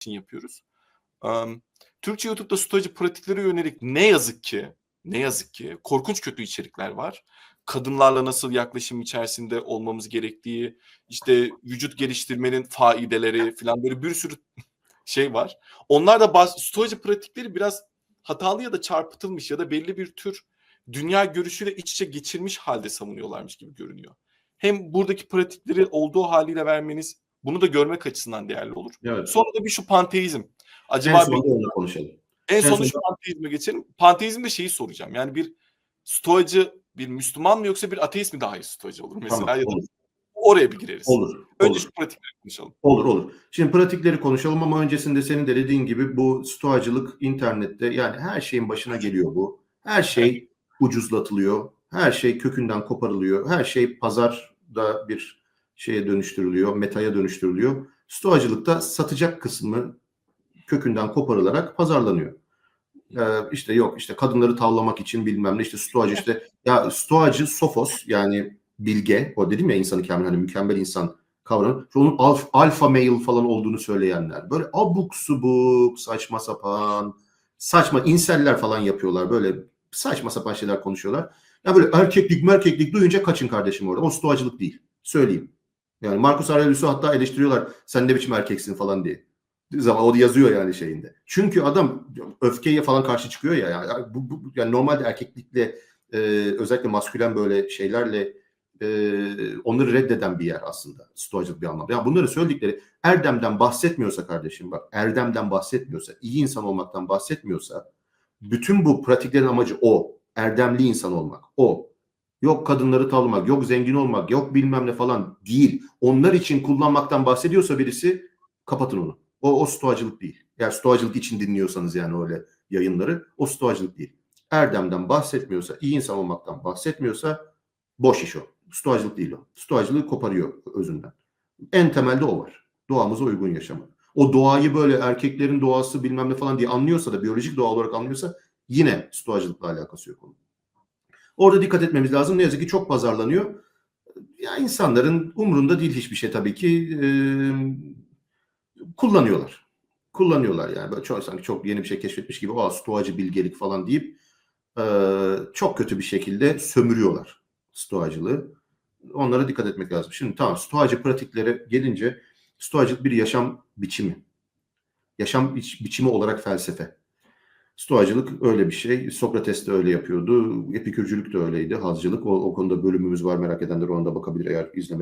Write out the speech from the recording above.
için yapıyoruz. Am, Türkçe YouTube'da stoacı pratiklere yönelik ne yazık ki ne yazık ki korkunç kötü içerikler var. Kadınlarla nasıl yaklaşım içerisinde olmamız gerektiği, işte vücut geliştirmenin faideleri falan böyle bir sürü şey var. Onlar da bazı stoacı pratikleri biraz hatalı ya da çarpıtılmış ya da belli bir tür dünya görüşüyle iç içe geçirmiş halde savunuyorlarmış gibi görünüyor. Hem buradaki pratikleri olduğu haliyle vermeniz bunu da görmek açısından değerli olur. Evet. Sonra da bir şu panteizm. En Acaba bir, sonunda onu konuşalım. en en sonunda son- şu panteizme geçelim. Panteizmde şeyi soracağım. Yani bir stoacı bir Müslüman mı yoksa bir ateist mi daha iyi stoacı olur mesela? Tamam, ya da olur. oraya bir gireriz. Olur. Önce olur. şu pratikleri konuşalım. Olur olur. Şimdi pratikleri konuşalım ama öncesinde senin de dediğin gibi bu stoacılık internette yani her şeyin başına geliyor bu. Her şey ucuzlatılıyor. Her şey kökünden koparılıyor. Her şey pazarda bir şeye dönüştürülüyor, metaya dönüştürülüyor. Stoacılıkta satacak kısmı kökünden koparılarak pazarlanıyor. Ee, işte yok işte kadınları tavlamak için bilmem ne işte stoacı işte ya stoacı sofos yani bilge o dedim ya insanı kamil hani mükemmel insan kavramı. Onun alf, alfa male falan olduğunu söyleyenler. Böyle abuk subuk, saçma sapan, saçma inseller falan yapıyorlar. Böyle saçma sapan şeyler konuşuyorlar. Ya böyle erkeklik merkeklik duyunca kaçın kardeşim orada. O stoacılık değil. Söyleyeyim. Yani Marcus Aurelius'u hatta eleştiriyorlar. Sen ne biçim erkeksin falan diye. Zaman o da yazıyor yani şeyinde. Çünkü adam öfkeye falan karşı çıkıyor ya. Yani, bu, bu, yani normalde erkeklikle e, özellikle maskülen böyle şeylerle e, onları reddeden bir yer aslında stoacılık bir anlamda. Yani bunları söyledikleri erdemden bahsetmiyorsa kardeşim bak erdemden bahsetmiyorsa, iyi insan olmaktan bahsetmiyorsa bütün bu pratiklerin amacı o. Erdemli insan olmak. O. Yok kadınları tavlamak, yok zengin olmak, yok bilmem ne falan değil. Onlar için kullanmaktan bahsediyorsa birisi kapatın onu. O, o stoacılık değil. Eğer stoacılık için dinliyorsanız yani öyle yayınları o stoacılık değil. Erdemden bahsetmiyorsa, iyi insan olmaktan bahsetmiyorsa boş iş o. Stoacılık değil o. Stoacılığı koparıyor özünden. En temelde o var. Doğamıza uygun yaşama. O doğayı böyle erkeklerin doğası bilmem ne falan diye anlıyorsa da biyolojik doğa olarak anlıyorsa yine stoacılıkla alakası yok onun. Orada dikkat etmemiz lazım. Ne yazık ki çok pazarlanıyor. Ya insanların umrunda değil hiçbir şey tabii ki. Ee, kullanıyorlar. Kullanıyorlar yani. Böyle çok, sanki çok yeni bir şey keşfetmiş gibi. O stoacı bilgelik falan deyip e, çok kötü bir şekilde sömürüyorlar stoacılığı. Onlara dikkat etmek lazım. Şimdi tamam stoacı pratiklere gelince stoacılık bir yaşam biçimi. Yaşam biç- biçimi olarak felsefe. Stoacılık öyle bir şey. Sokrates de öyle yapıyordu. Epikürcülük de öyleydi. Hazcılık. O, o konuda bölümümüz var. Merak edenler ona da bakabilir eğer izlemedi.